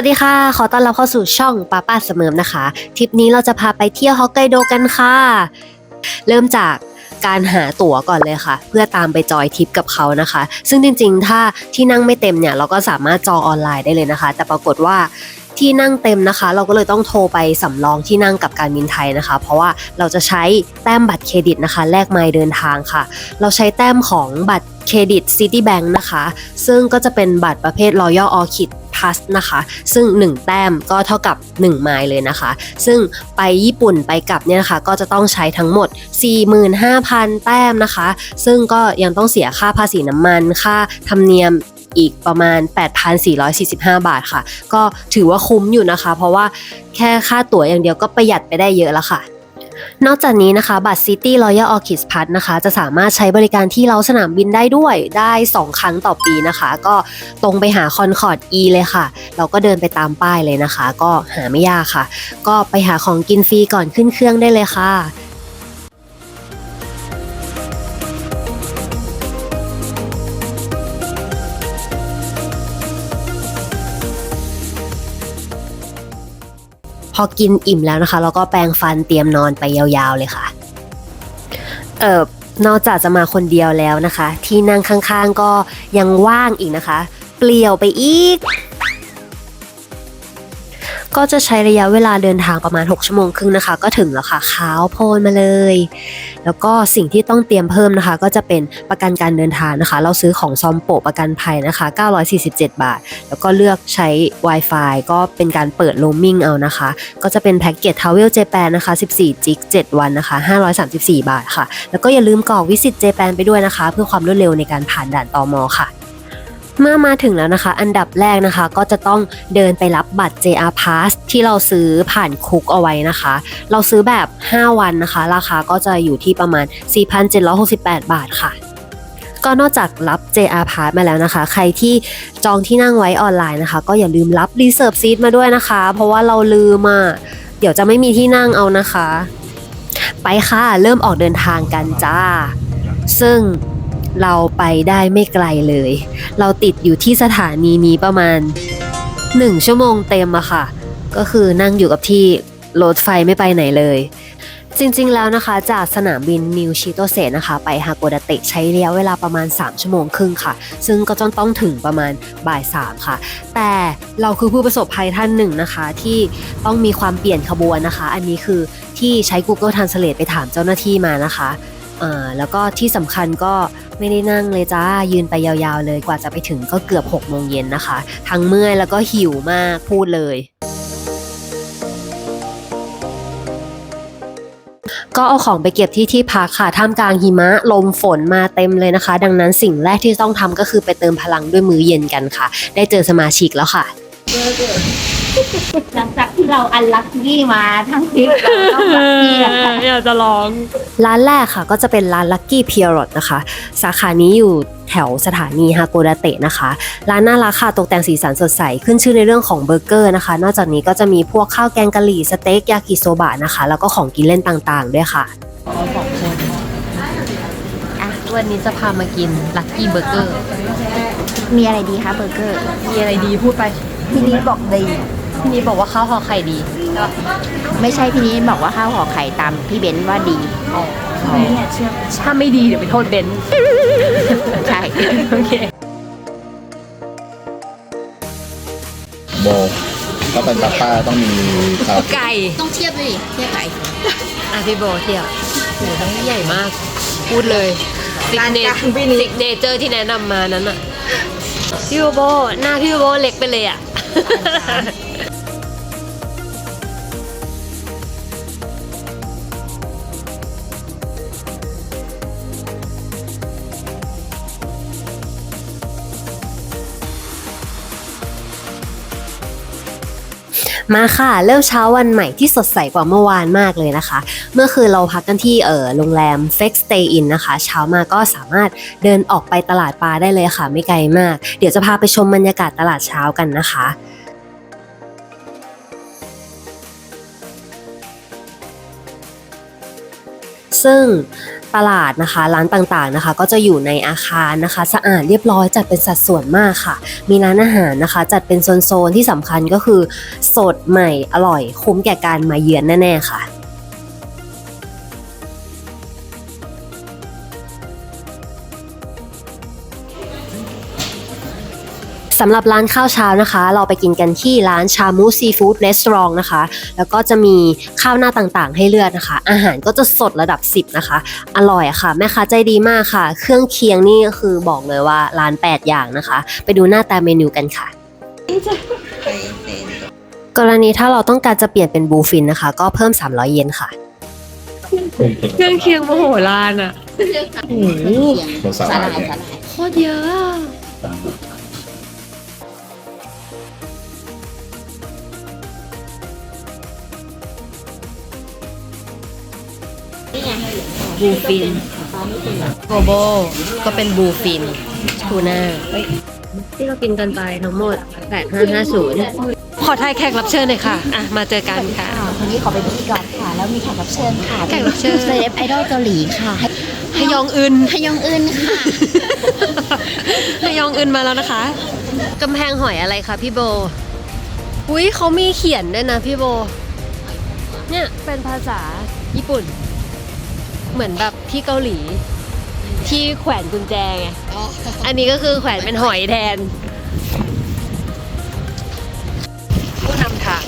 วัสดีค่ะ ขอต้อนรับเข้าสู่ช่องป้าป้าเสมอนะคะ ทริปนี้เราจะพาไปเที่ยวฮอกไกโดกันค่ะ เริ่มจากการหาตั๋วก่อนเลยค่ะ เพื่อตามไปจอยทริปกับเขานะคะ ซึ่งจริงๆ ถ้าที่นั่งไม่เต็มเนี่ย เราก็สามารถจองออนไลน์ได้เลยนะคะ แต่ปรากฏว่าที่นั่งเต็มนะคะ เราก็เลยต้องโทรไปสำรองที่นั่งกับการบินไทยนะคะ เพราะว่าเราจะใช้แต้มบัตรเครดิตนะคะ แลกไมล์เดินทางค่ะ เราใช้แต้มของบัตรเครดิต Citibank นะคะ ซึ่งก็จะเป็นบัตรประเภท Royal Orchid Plus นะคะ ซึ่ง 1 แต้มก็เท่ากับ 1 ไมล์เลยนะคะ ซึ่งไปญี่ปุ่นไปกลับเนี่ยนะคะก็จะต้องใช้ทั้งหมด 45,000 แต้มนะคะ ซึ่งก็ยังต้องเสียค่าภาษีน้ำมัน ค่าธรรมเนียมอีกประมาณ 8,445 บาทค่ะ ก็ถือว่าคุ้มอยู่นะคะ เพราะว่าแค่ค่าตั๋วอย่างเดียวก็ประหยัดไปได้เยอะแล้วค่ะ นอกจากนี้นะคะ บัตร City Royal Orchid Pass นะคะ จะสามารถใช้บริการที่เราสนามบินได้ด้วยได้ 2 ครั้งต่อปีนะคะ ก็ตรงไปหา Concord E เลยค่ะ เราก็เดินไปตามป้ายเลยนะคะ ก็หาไม่ยากค่ะ ก็ไปหาของกินฟรีก่อนขึ้นเครื่องได้เลยค่ะ อกินอิ่มแล้วนะคะ แล้วก็แปรงฟันเตรียมนอนไปยาวๆเลยค่ะ เอ่อนอกจากจะมาคนเดียวแล้วนะคะ ที่นั่งข้างๆก็ยังว่างอีกนะคะ เปลี่ยวไปอีก ก็จะใช้ระยะเวลาเดินทางประมาณ 6 ชั่วโมงครึ่งนะคะ ก็ถึงแล้วค่ะขาวโพลนมาเลย แล้วก็สิ่งที่ต้องเตรียมเพิ่มนะคะ ก็จะเป็นประกันการเดินทางนะคะ เราซื้อของซอมโปประกันภัยนะคะ 947 บาท แล้วก็เลือกใช้ Wi-Fi ก็เป็นการเปิดโ o ม m ิ n งเอานะคะ ก็จะเป็นแพ็กเกจ Travel Japan นะคะ 14 จิก 7 วันนะคะ 534 บาทค่ะ แล้วก็อย่าลืมกรอกวิสิตเจแปนไปด้วยนะคะ เพื่อความรวดเร็วในการผ่านด่านตมค่ะ เมื่อมาถึงแล้วนะคะ อันดับแรกนะคะก็จะต้องเดินไปรับบัตร JR Pass ที่เราซื้อผ่านคุกเอาไว้นะคะ เราซื้อแบบ 5 วันนะคะ ราคาก็จะอยู่ที่ประมาณ 4,768 บาทค่ะก็นอกจากรับ JR Pass มาแล้วนะคะ ใครที่จองที่นั่งไว้ออนไลน์นะคะ ก็อย่าลืมรับ Reserve Seat มาด้วยนะคะ เพราะว่าเราลืมอะเดี๋ยวจะไม่มีที่นั่งเอานะคะ ไปค่ะ เริ่มออกเดินทางกันจ้า ซึ่ง เราไปได้ไม่ไกลเลย เราติดอยู่ที่สถานีนี้ประมาณ 1 ชั่วโมงเต็มอะค่ะ ก็คือนั่งอยู่กับที่รถไฟไม่ไปไหนเลย จริงๆแล้วนะคะ จากสนามบินนิวชิโตเซนะคะ ไปฮาโกดาเตะใช้ระยะเวลาประมาณ 3 ชั่วโมงครึ่งค่ะ ซึ่งก็ต้องต้องถึงประมาณบ่าย 3 ค่ะ แต่เราคือผู้ประสบภัยท่านหนึ่งนะคะ ที่ต้องมีความเปลี่ยนขบวนนะคะ อันนี้คือที่ใช้ Google Translate ไปถามเจ้าหน้าที่มานะคะ อ่าแล้วก็ที่สำคัญก็ไม่ได้นั่งเลยจ้ายืนไปยาวๆเลยกว่าจะไปถึงก็เกือบ6โมงเย็นนะคะ ทั้งเมื่อยแล้วก็หิวมากพูดเลยก็เอาของไปเก็บที่ที่พักค่ะท่ามกลางหิมะลมฝนมาเต็มเลยนะคะ ดังนั้นสิ่งแรกที่ต้องทำก็คือไปเติมพลังด้วยมื้อเย็นกันค่ะ ได้เจอสมาชิกแล้วค่ะ หลังจากที่เราอันลัคกี้มาทั้งทริปเราต้องลัคกี้แล้วค่ะ อยากจะลอง ร้านแรกค่ะก็จะเป็นร้าน Lucky p i e r o t นะคะ สาขานี้อยู่แถวสถานีฮาโกดาเตะนะคะ ร้านน่ารักค่ะตกแต่งสีสันสดใส ขึ้นชื่อในเรื่องของเบอร์เกอร์นะคะ นอกจากนี้ก็จะมีพวกข้าวแกงกะหรี่สเต็กยากิโซบะนะคะ แล้วก็ของกินเล่นต่างๆ ด้วยค่ะอะวันนี้จะพามากิน Lucky Burger มีอะไรดีคะเบอร์เกอร์ มีอะไรดีพูดไป พี่นี้บอกดี พี่นี้บอกว่าข้าวห่อไข่ดีไม่ใช่พี่นี้บอกว่าข้าวห่อไข่ตามพี่เบนซ์ว่าดีถ้าไม่ดีเดี๋ยวไปโทษเบนใช่ โอเค โบก็เป็นป้าป้าต้องมีครับไก่ ต้องเทียบด้วยเทียบไก่อะพี่โบเทียบโหทั้งใหญ่มาก พูดเลยซิกเนซิกเนเจอร์ที่แนะนำมานั้นอะพี่โบ หน้าพี่โบเล็กไปเลยอะ มาค่ะ เริ่มเช้าวันใหม่ที่สดใสกว่าเมื่อวานมากเลยนะคะ เมื่อคืนเราพักกันที่เออโรงแรม f e x Stay In นะคะ เช้ามาก็สามารถเดินออกไปตลาดปลาได้เลยค่ะ ไม่ไกลมาก เดี๋ยวจะพาไปชมบรรยากาศตลาดเช้ากันนะคะซึ่ง ตลาดนะคะ ร้านต่างๆนะคะ ก็จะอยู่ในอาคารนะคะ สะอาดเรียบร้อยจัดเป็นสัดส่วนมากค่ะ มีร้านอาหารนะคะ จัดเป็นโซนๆที่สำคัญก็คือ สดใหม่อร่อย คุ้มแก่การมาเยือนแน่ๆค่ะ สำหรับร้านข้าวเช้านะคะ เราไปกินกันที่ร้านชามูซีฟู้ดรีสอร์ทนะคะ แล้วก็จะมีข้าวหน้าต่างๆ ให้เลือกนะคะ อาหารก็จะสดระดับ 10 นะคะ อร่อยอะค่ะ แม่ค้าใจดีมากค่ะ เครื่องเคียงนี่ก็คือบอกเลยว่าร้าน 8 อย่างนะคะ ไปดูหน้าตาเมนูกันค่ะ กรณีถ้าเราต้องการจะเปลี่ยนเป็นบูฟินนะคะ ก็เพิ่ม 300 เยนค่ะ เครื่องเคียงมโหฬารอะ โอ้โหเราสาสาหหร่าร่ายยเนี่ยสาหร่ายโคตรเยอะอะนี่ บูฟินโกโบก็เป็นบูฟินทูน่าที่เรากินกันไปทั้งหมด 8550 ขอทายแขกรับเชิญหน่อยค่ะ อะ มาเจอกันค่ะ วันนี้ขอเป็นพิธีกรค่ะ แล้วมีแขกรับเชิญค่ะแขกรับเชิญเซเลบไอดอลเกาหลีค่ะฮยองอึนฮยองอึนค่ะฮยองอึนมาแล้วนะคะ กำแพงหอยอะไรคะพี่โบ อุ้ยเขามีเขียนด้วยนะพี่โบ เนี่ยเป็นภาษาญี่ปุ่น เหมือนแบบที่เกาหลี ที่แขวนกุญแจไงอันนี้ก็คือแขวนเป็นหอยแทน ผู้นำทาง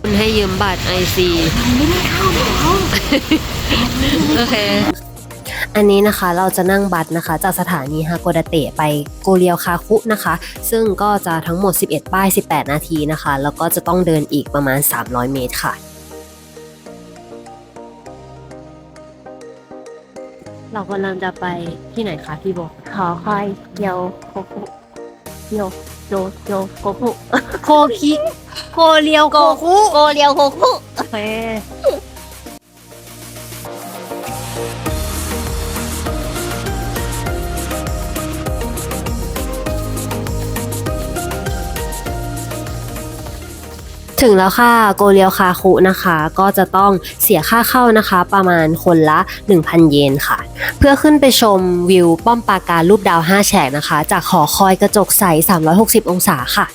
คุณให้ยืมบัตรไอซีโอเค อันนี้นะคะเราจะนั่งบัสนะคะ จากสถานีฮาโกดาเตะไปโกเรียวคาคุนะคะ ซึ่งก็จะทั้งหมด 11 ป้าย 18 นาทีนะคะ แล้วก็จะต้องเดินอีกประมาณ 300 เมตรค่ะเรากำลังจะไปที่ไหนคะพี่โบขอคอยเกียวโคคุเกียวโยโยโคคุโคคิโกเรียวโกคุโกเรียวโคคุโอเค ถึงแล้วค่ะโกเรียวคาคุนะคะ ก็จะต้องเสียค่าเข้านะคะ ประมาณคนละ 1,000 เยนค่ะ เพื่อขึ้นไปชมวิวป้อมปราการรูปดาว 5 แฉกนะคะ จากหอคอยกระจกใส 360 องศาค่ะ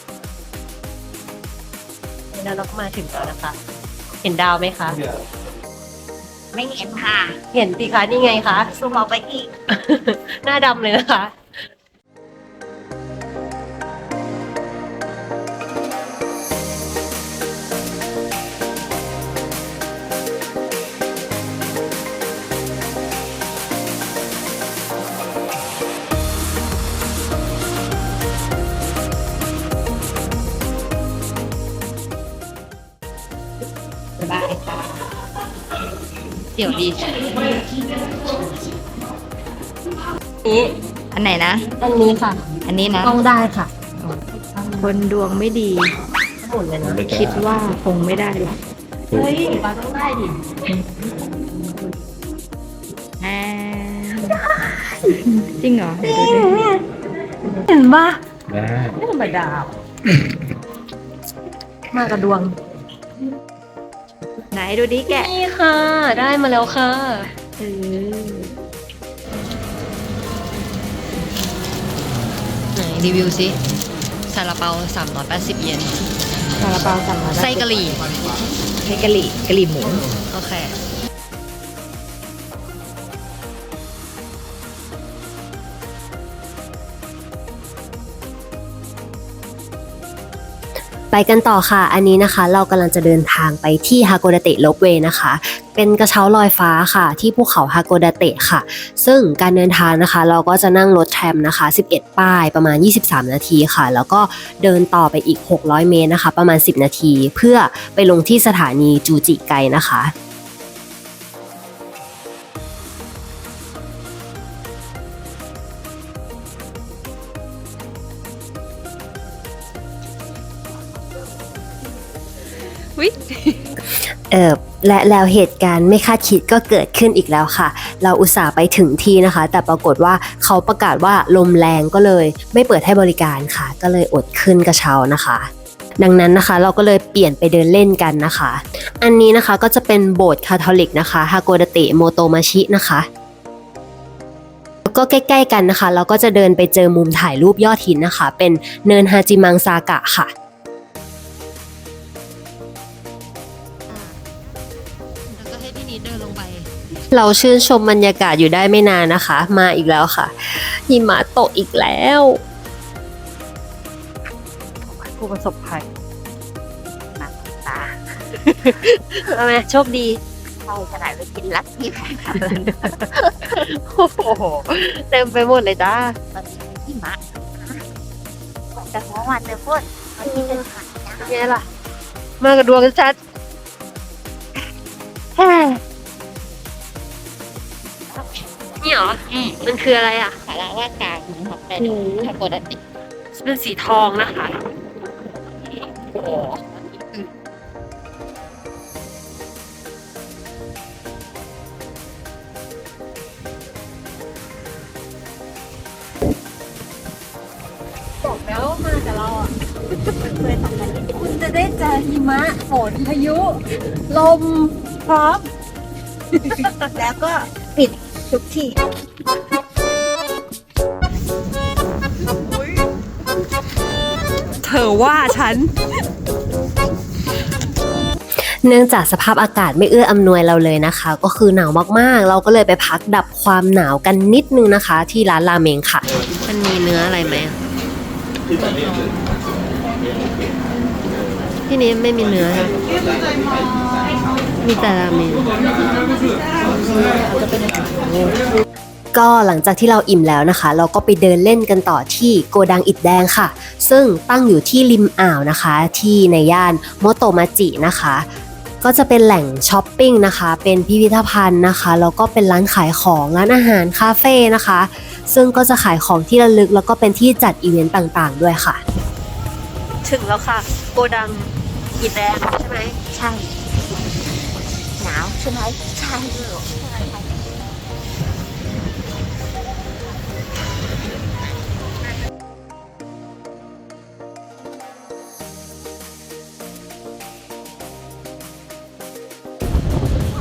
แล้วเราก็มาถึงแล้วนะคะ เห็นดาวไหมคะ ไม่เห็นค่ะ เห็นสิคะนี่ไงคะซูมออกไปอีก หน้าดำเลยนะคะ เดี๋ยวดีนี้อันไหนนะ อันนี้ค่ะอันนี้นะต้องได้ค่ะคนดวงไม่ดี หมดเลยนะคิดว่าคงไม่ได้หรอกเฮ้ยปาต้องได้ดิอ่าจริงเหรอเดี๋ยวดูดิเห็นปะได้ไม่ธรรมดา มากระดวงไห นดูดิแกะนี่ค่ะ ได้มาแล้วค่ะเออไหนรีวิวสิซาลาเปา380 เยนซาลาเปาสั่งมาไส้กะหรี่ไส้กะหรี่กะหรี่หมู โอเค ไปกันต่อค่ะ อันนี้นะคะ เรากำลังจะเดินทางไปที่ฮาโกดาเตะลบเวย์นะคะ เป็นกระเช้าลอยฟ้าค่ะ ที่ภูเขาฮาโกดาเตะค่ะ ซึ่งการเดินทางนะคะ เราก็จะนั่งรถแทรมนะคะ 11 ป้ายประมาณ 23 นาทีค่ะ แล้วก็เดินต่อไปอีก 600 เมตรนะคะ ประมาณ 10 นาที เพื่อไปลงที่สถานีจูจิไกนะคะ เออและแล้วเหตุการณ์ไม่คาดคิดก็เกิดขึ้นอีกแล้วค่ะ เราอุตส่าห์ไปถึงที่นะคะ แต่ปรากฏว่าเขาประกาศว่าลมแรงก็เลย ไม่เปิดให้บริการค่ะ ก็เลยอดขึ้นกระเช้านะคะ ดังนั้นนะคะเราก็เลยเปลี่ยนไปเดินเล่นกันนะคะ อันนี้นะคะก็จะเป็นโบสถ์คาทอลิกนะคะฮาโกดเตะโมโตมาชินะคะแล้วก็ใกล้ ๆ กันนะคะ เราก็จะเดินไปเจอมุมถ่ายรูปยอดหินนะคะ เป็นเนินฮาจิมังซากะค่ะ เราชื่นชมบรรยากาศอยู่ได้ไม่นานนะคะ มาอีกแล้วค่ะหิมะตกอีกแล้วผู้ประสบภัยตาเอาไหมโชคดีเข้าขนาดไปกินลักกี้แพงค่ะโอ้โห เต็มไปหมดเลยจ้าตอนนี้ที่มะแต่หัววันเลยพูดมันมีเป็นผักนะไงล่ะ มากระดวงชัดแฮ่นี่เห รอมันคืออะไรอะ สาระว่ากลางของเป็นทาโกดาติเป็นสีทองนะคะบอกแล้วมากับเราอะคุณจะได้เจอหิมะฝนพายุ ลมพร้อม แล้วก็ปิด ทุกที่เธอว่าฉัน เนื่องจากสภาพอากาศไม่เอื้ออำนวยเราเลยนะคะ ก็คือหนาวมากๆ เราก็เลยไปพักดับความหนาวกันนิดนึงนะคะ ที่ร้านราเมงค่ะ มันมีเนื้ออะไรไหมอะที่นี้ไม่มีเนื้อนะมีแต่ราเมง ก็หลังจากที่เราอิ่มแล้วนะคะ เราก็ไปเดินเล่นกันต่อที่โกดังอิฐแดงค่ะ ซึ่งตั้งอยู่ที่ริมอ่าวนะคะ ที่ในย่านโมโตมาจินะคะ ก็จะเป็นแหล่งช้อปปิ้งนะคะ เป็นพิพิธภัณฑ์นะคะแล้วก็เป็นร้านขายของร้านอาหารคาเฟ่นะคะ ซึ่งก็จะขายของที่ระลึกแล้วก็เป็นที่จัดอีเวนต์ต่างๆ ด้วยค่ะ ถึงแล้วค่ะ โกดังอิฐแดงใช่ไหมใช่ห นาวใช่ไหมใช่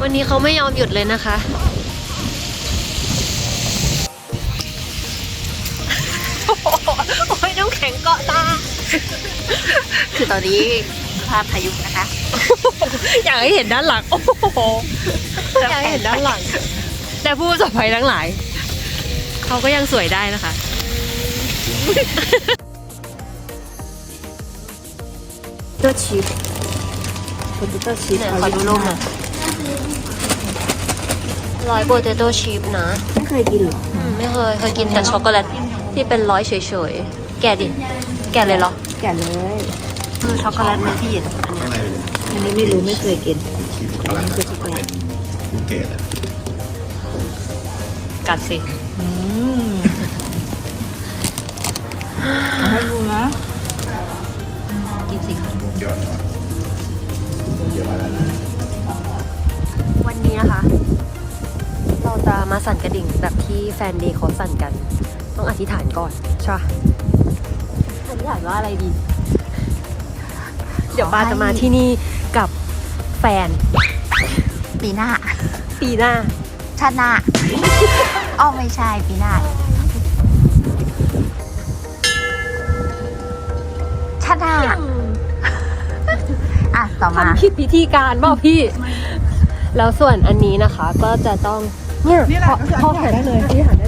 วันนี้เขาไม่ยอมหยุดเลยนะคะ โอ้ยน้ำแข็งเกาะตา คือตอนนี้ ภาพพายุนะคะ อยากให้เห็นด้านหลัง โอ้โหอยากให้เห็นด้านหลัง แต่ผู้ประสบภัยทั้งหลาย เขาก็ยังสวยได้นะคะเตอร์ชีฟโพเตโต้ชีฟไหนขอดูรูปหน่อยร้อยโปเตโต้ชีพนะ ไม่เคยกินหรออืมไม่เคย เคยกินแต่ช็อกโกแลตที่เป็นร้อยเฉยๆ แกะดิ แกะเลยเหรอ แก่เลย คือช็อกโกแลตไหมที่หยิบอันเนี้ยอันนี้ไม่รู้ไม่เคยกินอะไรนะเป็นลูกเกดอะกัดสิให้ดูนะกินสิคะเยอะหน่อยเยอะมาแล้วนะวันนี้นะคะ เราจะมาสั่นกระดิ่งแบบที่แฟนเดย์เขาสั่นกัน ต้องอธิษฐานก่อนใช่ปะอธิษฐานว่าอะไรดี เดี๋ยวปาจะมาที่นี่กับแฟน ปีหน้า ปีหน้า ชาติหน้าอ้อไม่ใช่ปีหน้า ชาติหน้า อะ ต่อมา ทำผิดพิธีการเปล่าพี่ แล้วส่วนอันนี้นะคะ ก็จะต้องเนี่ยพอพอหันได้เลยพี่หัน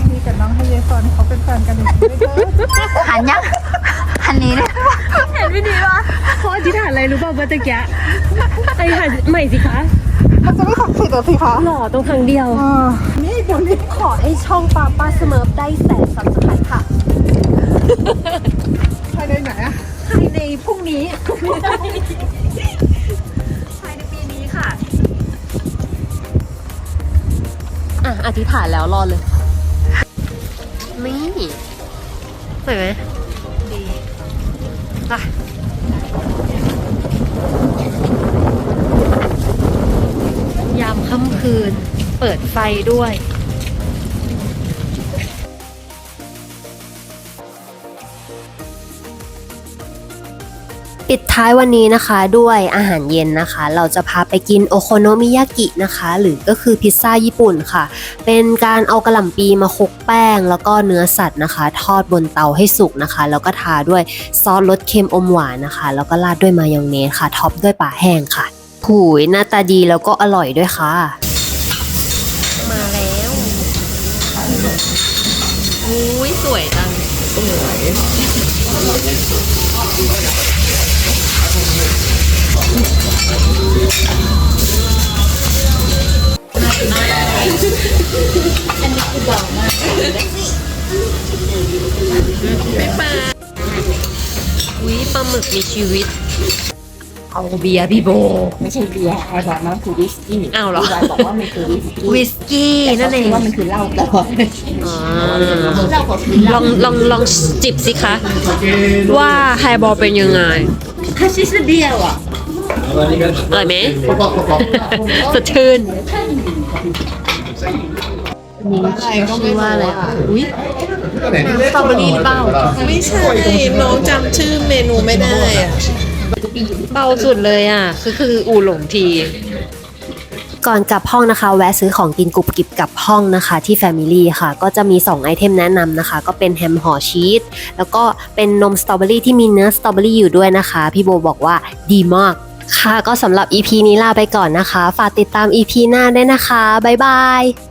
อให้กวางดีกับน้องไฮเยซอนเขาเป็นแฟนกันอีกด้วยเด้อ หันยังหันนี้เลยเห็นไม่ดีวะพออธิษฐานอะไรรู้ป่าวเมื่อตะกี้อธิษฐานใหม่สิคะมันจะไม่ขัดขืนเหรอสิคะหล่อตรงทางเดียว อ่านี่เดี๋ยวนี้ขอให้ช่องป้าป้าเสมอได้แสนสับสไครต์ค่ะภายในไหนอะภายในพรุ่งนี้ภายในปีนี้ค่ะ อะ อธิษฐานแล้วรอเลย นี่สวยไหมดีไปยามค่ำคืน เปิดไฟด้วย ท้ายวันนี้นะคะด้วยอาหารเย็นนะคะ เราจะพาไปกินโอโคโนมิยากินะคะ หรือก็คือพิซซ่าญี่ปุ่นค่ะ เป็นการเอากระหล่ำปีมาคลุกแป้ง แล้วก็เนื้อสัตว์นะคะ ทอดบนเตาให้สุกนะคะ แล้วก็ทาด้วยซอสรสเค็มอมหวานนะคะ แล้วก็ราดด้วยมายองเนสค่ะท็อปด้วยปลาแห้งค่ะหูยหน้าตาดีแล้วก็อร่อยด้วยค่ะ มาแล้วอุ้ยสวยจังสวย อุ้ยปลาหมึกมีชีวิต เอาเบียร์พี่โบ ไม่ใช่เบียร์ไอ้บอกมันคือวิสกี้อ้าวเหรอ พี่บอยบอกว่ามันคือวิสกี้วิสกี้นั่นเองว่ามันคือเหล้าตลอดอ่าเหล้าก็คือเหลล้าองลองลองจิบสิคะ ว่าไฮบอลเป็นยังไง คาชิสเบียร์อะ อร่อยไหม สดชื่นนี่ชื่อว่าอะไรอะอุ้ยสตรอเบอรี่หรือเปล่า ไม่ใช่น้องจำชื่อเมนูไม่ได้อะเบาสุดเลยอะ คือคืออูหลงที ก่อนกลับห้องนะคะ แวะซื้อของกินกรุบกริบกลับห้องนะคะ ที่ Family ค่ะ ก็จะมี 2 ไอเทมแนะนำนะคะ ก็เป็นแฮมห่อชีสแล้วก็เป็นนมสตรอเบอรี่ที่มีเนื้อสตรอเบอรี่อยู่ด้วยนะคะ พี่โบบอกว่าดีมาก ค่ะก็สำหรับ EP นี้ลาไปก่อนนะคะ ฝากติดตาม EP หน้าด้วยนะคะ บ๊ายบาย